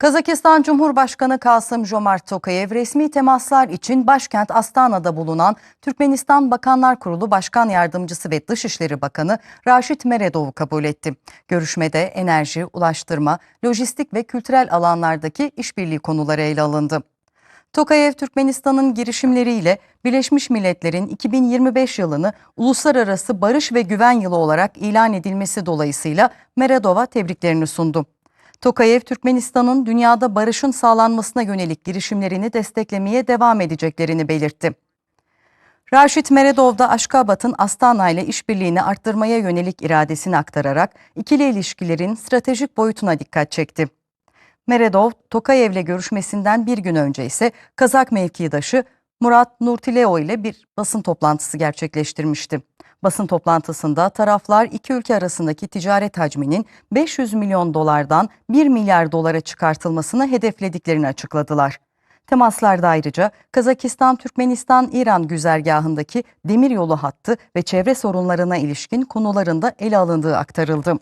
Kazakistan Cumhurbaşkanı Kasım Jomart Tokayev resmi temaslar için başkent Astana'da bulunan Türkmenistan Bakanlar Kurulu Başkan Yardımcısı ve Dışişleri Bakanı Raşit Meredov'u kabul etti. Görüşmede enerji, ulaştırma, lojistik ve kültürel alanlardaki işbirliği konuları ele alındı. Tokayev, Türkmenistan'ın girişimleriyle Birleşmiş Milletler'in 2025 yılını Uluslararası Barış ve Güven Yılı olarak ilan edilmesi dolayısıyla Meredov'a tebriklerini sundu. Tokayev, Türkmenistan'ın dünyada barışın sağlanmasına yönelik girişimlerini desteklemeye devam edeceklerini belirtti. Raşit Meredov da Aşkabat'ın Astana ile işbirliğini arttırmaya yönelik iradesini aktararak ikili ilişkilerin stratejik boyutuna dikkat çekti. Meredov, Tokayev'le görüşmesinden bir gün önce ise Kazak mevkidaşı Murat Nurtileo ile bir basın toplantısı gerçekleştirmişti. Basın toplantısında taraflar iki ülke arasındaki ticaret hacminin 500 milyon dolardan 1 milyar dolara çıkartılmasını hedeflediklerini açıkladılar. Temaslarda ayrıca Kazakistan, Türkmenistan, İran güzergahındaki demiryolu hattı ve çevre sorunlarına ilişkin konularında ele alındığı aktarıldı.